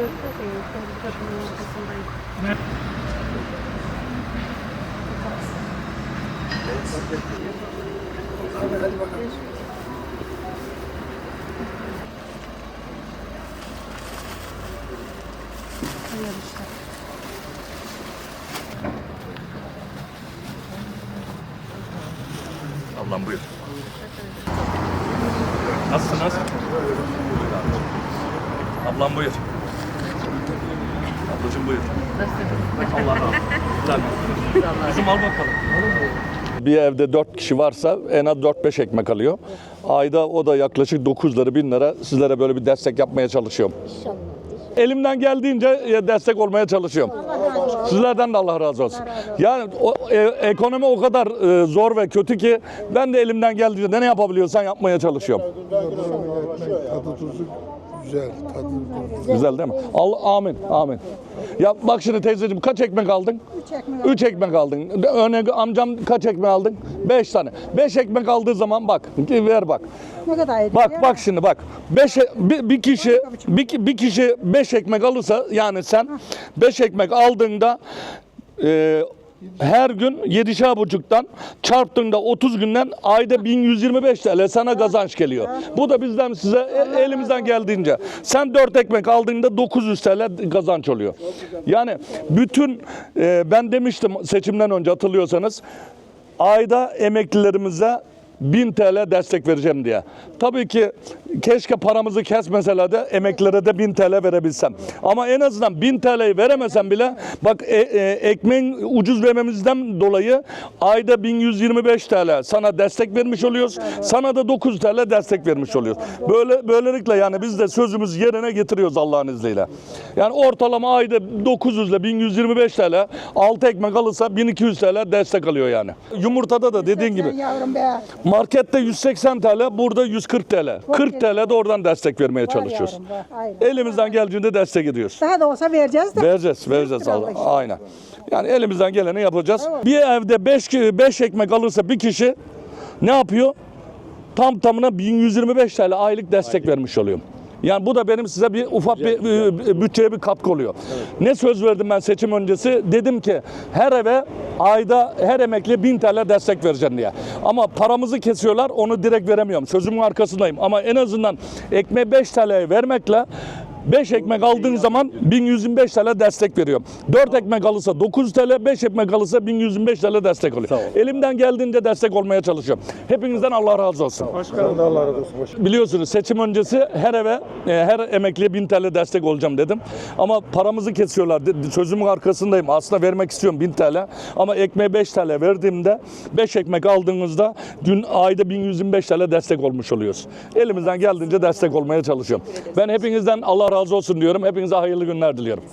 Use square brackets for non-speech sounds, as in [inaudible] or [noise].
işte. Ablam buyur. Nasılsın nasıl? Ablam buyur. Ablacığım buyur. Allah razı olsun. Güzel. [laughs] Kızım al bakalım. Bir evde 4 kişi varsa en az 4-5 ekmek alıyor. Ayda o da yaklaşık 9 lira 1000 lira sizlere böyle bir destek yapmaya çalışıyorum. Elimden geldiğince e, destek olmaya çalışıyorum. Sizlerden de Allah razı olsun. Yani o, e, ekonomi o kadar e, zor ve kötü ki ben de elimden geldiğince ne yapabiliyorsan yapmaya çalışıyorum. Güzel. Tadı tuzu. Güzel değil mi? Allah amin. Amin. Ya bak şimdi teyzeciğim kaç ekmek aldın? Üç ekmek. Üç ekmek aldın. Örnek amcam kaç ekmek aldın? Beş tane. Beş ekmek aldığı zaman bak ver bak. Ne kadar ediyor? Bak bak şimdi bak. Beş, e- bir, bir kişi bir, bir kişi beş ekmek alırsa yani sen beş ekmek aldığında e, her gün yedişer buçuktan çarptığında 30 günden ayda 1125 TL sana kazanç geliyor. Bu da bizden size e- elimizden geldiğince. Sen 4 ekmek aldığında 900 TL kazanç oluyor. Yani bütün e, ben demiştim seçimden önce hatırlıyorsanız ayda emeklilerimize 1000 TL destek vereceğim diye. Tabii ki keşke paramızı kesmeseler de emeklilere de 1000 TL verebilsem. Ama en azından 1000 TL'yi veremesem bile bak e, e, ekmeğin ucuz vermemizden dolayı ayda 1125 TL sana destek vermiş oluyoruz. Sana da 9 TL destek vermiş oluyoruz. Böyle böylelikle yani biz de sözümüz yerine getiriyoruz Allah'ın izniyle. Yani ortalama ayda 900 ile 1125 TL 6 ekmek alırsa 1200 TL destek alıyor yani. Yumurtada da dediğin gibi Sen yavrum be. Markette 180 TL, burada 140 TL. 40 TL de oradan destek vermeye Var çalışıyoruz. yavrum be. Aynen. Elimizden geldiğinde destek ediyoruz. Daha da olsa vereceğiz de. Vereceğiz, vereceğiz Allah. Aynen. Yani elimizden geleni yapacağız. Bir evde 5 5 ekmek alırsa bir kişi ne yapıyor? Tam tamına 1125 TL aylık destek vermiş oluyorum. Yani bu da benim size bir ufak bir e, bütçeye bir katkı oluyor. Ne söz verdim ben seçim öncesi? Dedim ki her eve ayda her emekli 1000 TL destek vereceğim diye. Ama paramızı kesiyorlar onu direkt veremiyorum. Sözümün arkasındayım. Ama en azından ekmeği 5 TL'ye vermekle 5 ekmek aldığın zaman 1125 TL destek veriyorum. 4 ekmek alırsa 900 TL, 5 ekmek alırsa 1125 TL destek oluyor. Elimden geldiğince destek olmaya çalışıyorum. Hepinizden Allah razı olsun. Başkanım da Allah razı olsun. Biliyorsunuz seçim öncesi her eve, e, her emekliye 1000 TL destek olacağım dedim. Ama paramızı kesiyorlar. Sözümün arkasındayım. Aslında vermek istiyorum 1000 TL. Ama ekmeğe 5 TL verdiğimde 5 ekmek aldığınızda gün ayda 1125 TL destek olmuş oluyoruz. Elimizden geldiğince destek olmaya çalışıyorum. Ben hepinizden Allah razı olsun diyorum. Hepinize hayırlı günler diliyorum.